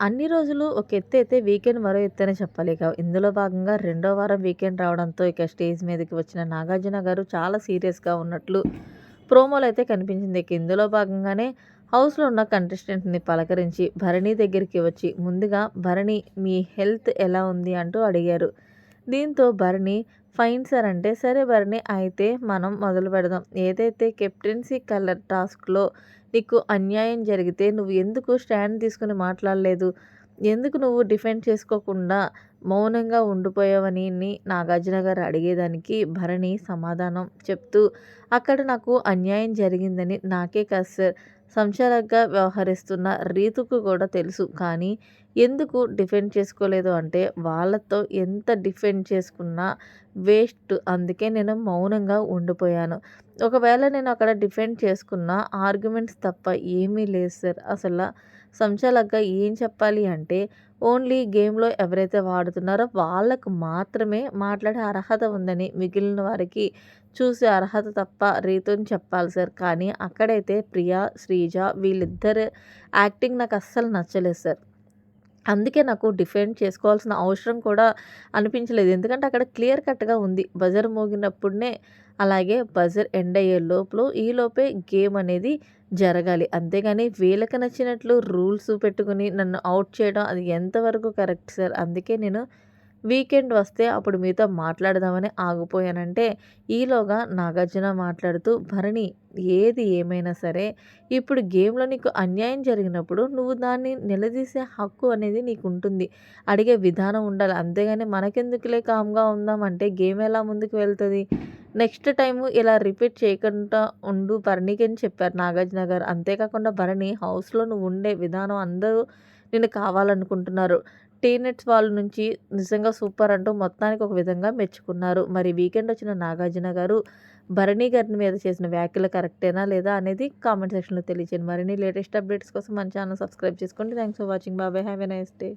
అన్ని రోజులు ఒక ఎత్తు అయితే వీకెండ్ మరో ఎత్తు అని చెప్పాలి. ఇక ఇందులో భాగంగా రెండో వారం వీకెండ్ రావడంతో ఇక స్టేజ్ మీదకి వచ్చిన నాగార్జున గారు చాలా సీరియస్‌గా ఉన్నట్లు ప్రోమోలో అయితే కనిపించింది. ఇక ఇందులో భాగంగానే హౌస్‌లో ఉన్న కంటెస్టెంట్‌ని పలకరించి భరణి దగ్గరికి వచ్చి ముందుగా భరణి మీ హెల్త్ ఎలా ఉంది అంటూ అడిగారు. దీంతో భరణి ఫైన్ సార్ అంటే సరే భరణి అయితే మనం మొదలు పెడదాం. ఏదైతే కెప్టెన్సీ కలర్ టాస్క్‌లో నీకు అన్యాయం జరిగితే నువ్వు ఎందుకు స్టాండ్ తీసుకుని మాట్లాడలేదు? ఎందుకు నువ్వు డిఫెండ్ చేసుకోకుండా మౌనంగా ఉండిపోయావని నాగార్జున గారు అడిగేదానికి భరణి సమాధానం చెప్తూ అక్కడ నాకు అన్యాయం జరిగిందని నాకే కాదు సార్ సంచాలకుగా వ్యవహరిస్తున్న రీతుకు కూడా తెలుసు. కానీ ఎందుకు డిఫెండ్ చేసుకోలేదు అంటే వాళ్ళతో ఎంత డిఫెండ్ చేసుకున్నా వేస్ట్. అందుకే నేను మౌనంగా ఉండిపోయాను. ఒకవేళ నేను అక్కడ డిఫెండ్ చేసుకున్న ఆర్గ్యుమెంట్స్ తప్ప ఏమీ లేదు సార్. అసలు సంచాలక్గా ఏం చెప్పాలి అంటే ఓన్లీ గేమ్‌లో ఎవరైతే వాడుతున్నారో వాళ్ళకు మాత్రమే మాట్లాడే అర్హత ఉందని మిగిలిన వారికి చూసే అర్హత తప్ప రీతుని చెప్పాలి సార్. కానీ అక్కడైతే ప్రియా, శ్రీజ వీళ్ళిద్దరు యాక్టింగ్ నాకు అస్సలు నచ్చలేదు సార్. అందుకే నాకు డిఫెండ్ చేసుకోవాల్సిన అవసరం కూడా అనిపించలేదు. ఎందుకంటే అక్కడ క్లియర్ కట్‌గా ఉంది. బజర్ మోగినప్పుడునే అలాగే బజర్ ఎండ్ అయ్యే లోపులో ఈలోపే గేమ్ అనేది జరగాలి. అంతేగాని వీళ్ళకి నచ్చినట్లు రూల్స్ పెట్టుకుని నన్ను అవుట్ చేయడం అది ఎంతవరకు కరెక్ట్ సార్. అందుకే నేను వీకెండ్ వస్తే అప్పుడు మీతో మాట్లాడదామని ఆగిపోయానంటే ఈలోగా నాగార్జున మాట్లాడుతూ భరణి ఏది ఏమైనా సరే ఇప్పుడు గేమ్‌లో నీకు అన్యాయం జరిగినప్పుడు నువ్వు దాన్ని నిలదీసే హక్కు అనేది నీకు ఉంటుంది అడిగే విధానం ఉండాలి. అంతేగాని మనకెందుకులే కామ్‌గా ఉందాం అంటే గేమ్ ఎలా ముందుకు వెళ్తుంది నెక్స్ట్ టైము ఇలా రిపీట్ చేయకుండా ఉండు భరణికి అని చెప్పారు నాగార్జున గారు. అంతేకాకుండా భరణి హౌస్‌లో నువ్వు ఉండే విధానం అందరూ నేను కావాలనుకుంటున్నారు. టీనెట్స్ వాళ్ళ నుంచి నిజంగా సూపర్ అంటూ మొత్తానికి ఒక విధంగా మెచ్చుకున్నారు. మరి వీకెండ్ వచ్చిన నాగార్జున గారు భరణి గారిని మీద చేసిన వ్యాఖ్యలు కరెక్టేనా లేదా అనేది కామెంట్ సెక్షన్‌లో తెలియచేయండి. మరిన్ని లేటెస్ట్ అప్డేట్స్ కోసం మన ఛానల్ సబ్స్క్రైబ్ చేసుకోండి. Thanks for watching. బాబాయ్ హ్యావ్ ఎ నైస్ డే.